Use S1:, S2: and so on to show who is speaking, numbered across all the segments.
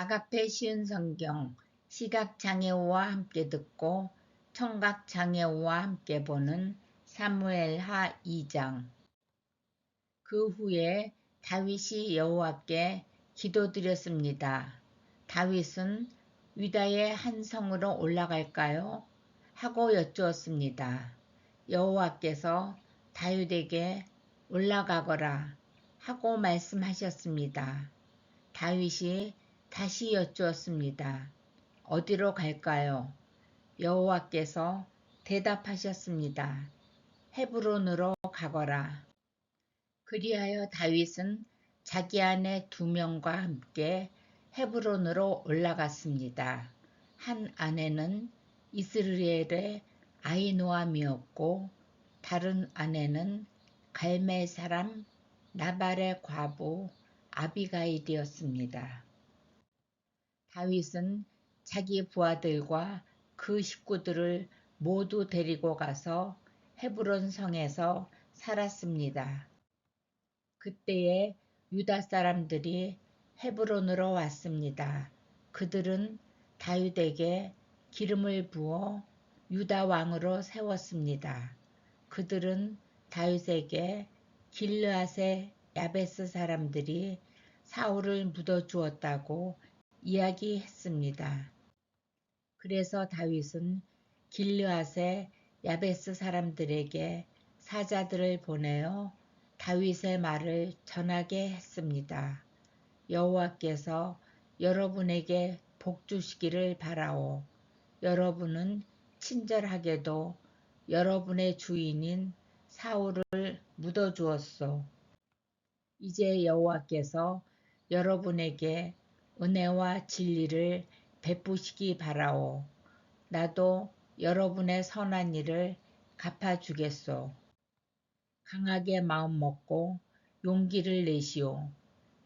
S1: 아가페 쉬운 성경 시각장애우와 함께 듣고 청각장애우와 함께 보는 사무엘하 2장 그 후에 다윗이 여호와께 기도드렸습니다. 다윗은 유다의 한 성으로 올라갈까요? 하고 여쭈었습니다. 여호와께서 다윗에게 올라가거라 하고 말씀하셨습니다. 다윗이 다시 여쭈었습니다. 어디로 갈까요? 여호와께서 대답하셨습니다. 헤브론으로 가거라. 그리하여 다윗은 자기 아내 두 명과 함께 헤브론으로 올라갔습니다. 한 아내는 이스라엘의 아이노암이었고 다른 아내는 갈멜 사람 나발의 과부 아비가일이었습니다. 다윗은 자기 부하들과 그 식구들을 모두 데리고 가서 헤브론 성에서 살았습니다. 그때에 유다 사람들이 헤브론으로 왔습니다. 그들은 다윗에게 기름을 부어 유다 왕으로 세웠습니다. 그들은 다윗에게 길르앗의 야베스 사람들이 사울을 묻어 주었다고 이야기했습니다. 그래서 다윗은 길르앗의 야베스 사람들에게 사자들을 보내어 다윗의 말을 전하게 했습니다. 여호와께서 여러분에게 복 주시기를 바라오. 여러분은 친절하게도 여러분의 주인인 사울을 묻어 주었소. 이제 여호와께서 여러분에게 은혜와 진리를 베푸시기 바라오. 나도 여러분의 선한 일을 갚아주겠소. 강하게 마음 먹고 용기를 내시오.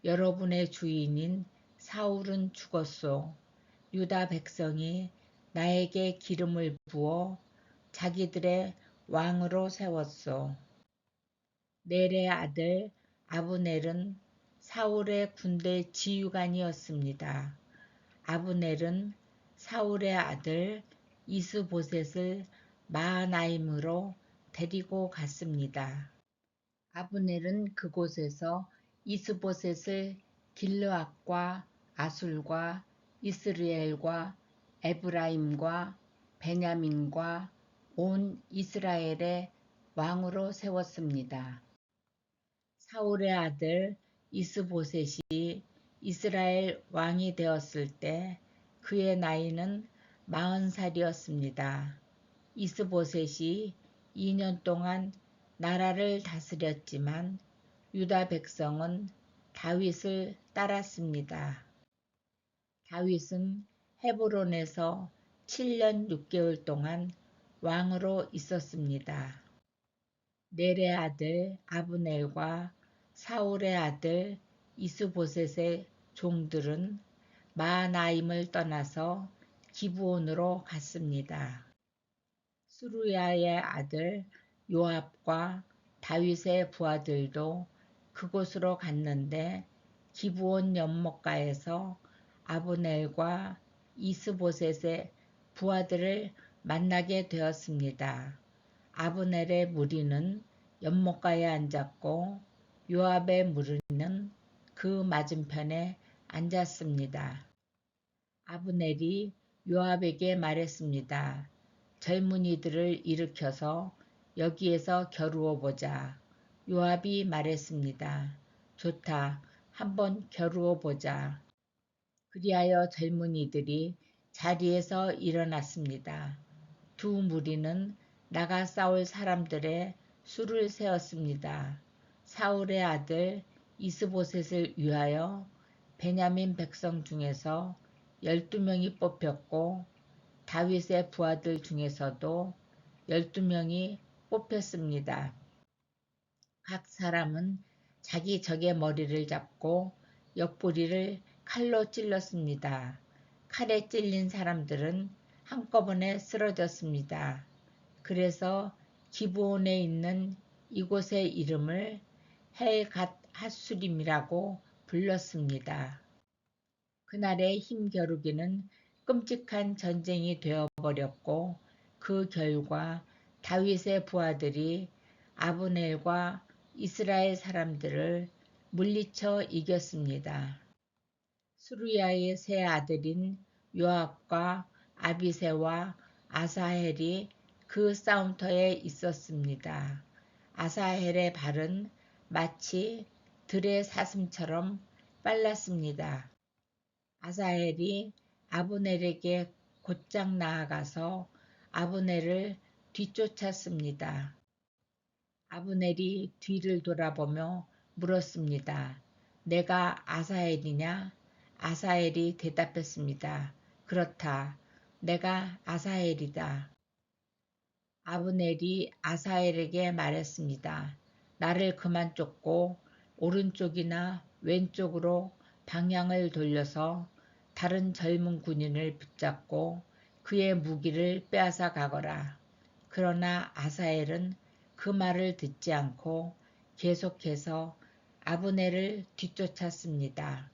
S1: 여러분의 주인인 사울은 죽었소. 유다 백성이 나에게 기름을 부어 자기들의 왕으로 세웠소. 넬의 아들 아브넬은 사울의 군대 지휘관이었습니다. 아브넬은 사울의 아들 이스보셋을 마하나임으로 데리고 갔습니다. 아브넬은 그곳에서 이스보셋을 길르앗과 아술과 이스라엘과 에브라임과 베냐민과 온 이스라엘의 왕으로 세웠습니다. 사울의 아들 이스보셋이 이스라엘 왕이 되었을 때 그의 나이는 마흔 살이었습니다. 이스보셋이 2년 동안 나라를 다스렸지만 유다 백성은 다윗을 따랐습니다. 다윗은 헤브론에서 7년 6개월 동안 왕으로 있었습니다. 넬의 아들 아브넬과 사울의 아들 이스보셋의 종들은 마나임을 떠나서 기부온으로 갔습니다. 수루야의 아들 요압과 다윗의 부하들도 그곳으로 갔는데 기부온 연못가에서 아브넬과 이스보셋의 부하들을 만나게 되었습니다. 아브넬의 무리는 연못가에 앉았고 요압의 무리는 그 맞은편에 앉았습니다. 아브넬이 요압에게 말했습니다. 젊은이들을 일으켜서 여기에서 겨루어 보자. 요압이 말했습니다. 좋다. 한번 겨루어 보자. 그리하여 젊은이들이 자리에서 일어났습니다. 두 무리는 나가 싸울 사람들의 수를 세웠습니다. 사울의 아들 이스보셋을 위하여 베냐민 백성 중에서 12명이 뽑혔고 다윗의 부하들 중에서도 12명이 뽑혔습니다. 각 사람은 자기 적의 머리를 잡고 옆구리를 칼로 찔렀습니다. 칼에 찔린 사람들은 한꺼번에 쓰러졌습니다. 그래서 기브온에 있는 이곳의 이름을 헬갓 핫수림이라고 불렀습니다. 그날의 힘겨루기는 끔찍한 전쟁이 되어버렸고 그 결과 다윗의 부하들이 아브넬과 이스라엘 사람들을 물리쳐 이겼습니다. 수루야의 세 아들인 요압과 아비세와 아사헬이 그 싸움터에 있었습니다. 아사헬의 발은 마치 들의 사슴처럼 빨랐습니다. 아사헬이 아브넬에게 곧장 나아가서 아브넬을 뒤쫓았습니다. 아브넬이 뒤를 돌아보며 물었습니다. 내가 아사헬이냐? 아사헬이 대답했습니다. 그렇다. 내가 아사헬이다. 아브넬이 아사헬에게 말했습니다. 나를 그만 쫓고 오른쪽이나 왼쪽으로 방향을 돌려서 다른 젊은 군인을 붙잡고 그의 무기를 빼앗아 가거라. 그러나 아사엘은 그 말을 듣지 않고 계속해서 아브넬을 뒤쫓았습니다.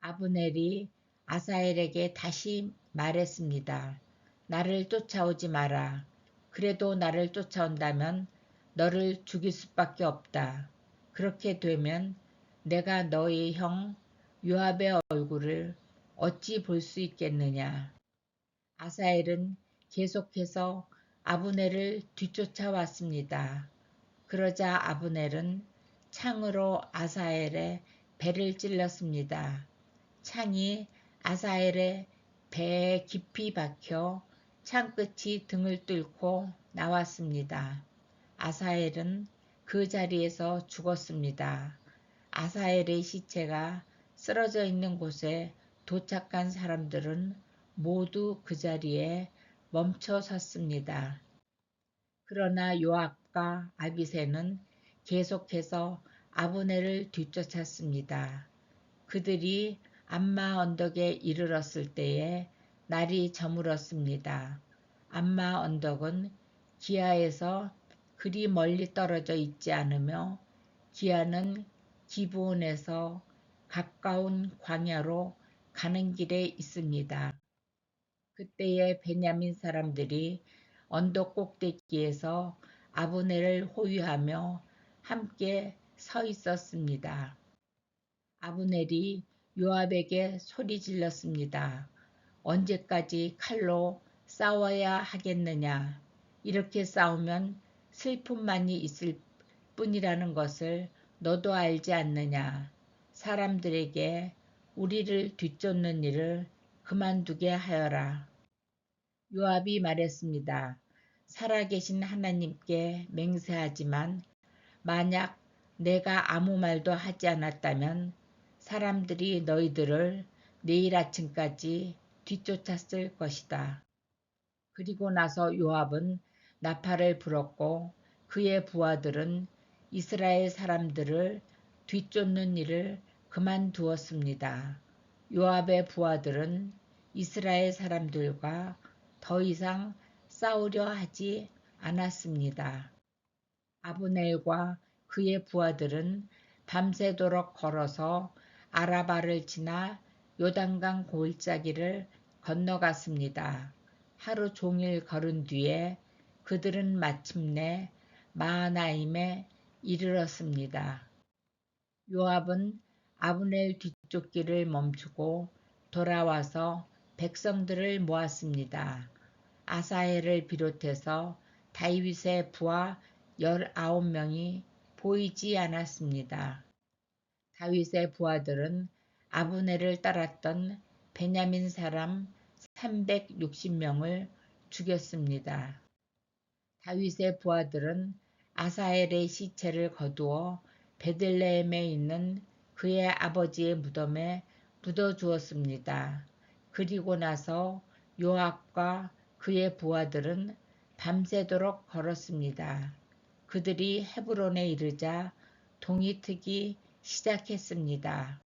S1: 아브넬이 아사엘에게 다시 말했습니다. 나를 쫓아오지 마라. 그래도 나를 쫓아온다면 너를 죽일 수밖에 없다. 그렇게 되면 내가 너의 형 요압의 얼굴을 어찌 볼 수 있겠느냐. 아사엘은 계속해서 아브넬을 뒤쫓아왔습니다. 그러자 아브넬은 창으로 아사엘의 배를 찔렀습니다. 창이 아사엘의 배에 깊이 박혀 창끝이 등을 뚫고 나왔습니다. 아사엘은 그 자리에서 죽었습니다. 아사엘의 시체가 쓰러져 있는 곳에 도착한 사람들은 모두 그 자리에 멈춰 섰습니다. 그러나 요압과 아비세는 계속해서 아브넬을 뒤쫓았습니다. 그들이 암마 언덕에 이르렀을 때에 날이 저물었습니다. 암마 언덕은 기아에서 그리 멀리 떨어져 있지 않으며 기아는 기브온에서 가까운 광야로 가는 길에 있습니다. 그때의 베냐민 사람들이 언덕 꼭대기에서 아브넬을 호위하며 함께 서 있었습니다. 아브넬이 요압에게 소리 질렀습니다. 언제까지 칼로 싸워야 하겠느냐? 이렇게 싸우면 슬픔만이 있을 뿐이라는 것을 너도 알지 않느냐? 사람들에게 우리를 뒤쫓는 일을 그만두게 하여라. 요압이 말했습니다. 살아계신 하나님께 맹세하지만 만약 내가 아무 말도 하지 않았다면 사람들이 너희들을 내일 아침까지 뒤쫓았을 것이다. 그리고 나서 요압은 나팔을 불었고 그의 부하들은 이스라엘 사람들을 뒤쫓는 일을 그만두었습니다. 요압의 부하들은 이스라엘 사람들과 더 이상 싸우려 하지 않았습니다. 아브넬과 그의 부하들은 밤새도록 걸어서 아라바를 지나 요단강 골짜기를 건너갔습니다. 하루 종일 걸은 뒤에 그들은 마침내 마하나임에 이르렀습니다. 요압은 아브넬 뒤쫓기를 멈추고 돌아와서 백성들을 모았습니다. 아사헬을 비롯해서 다윗의 부하 열아홉 명이 보이지 않았습니다. 다윗의 부하들은 아브넬을 따랐던 베냐민 사람 360명을 죽였습니다. 다윗의 부하들은 아사엘의 시체를 거두어 베들레헴에 있는 그의 아버지의 무덤에 묻어 주었습니다. 그리고 나서 요압과 그의 부하들은 밤새도록 걸었습니다. 그들이 헤브론에 이르자 동이 트기 시작했습니다.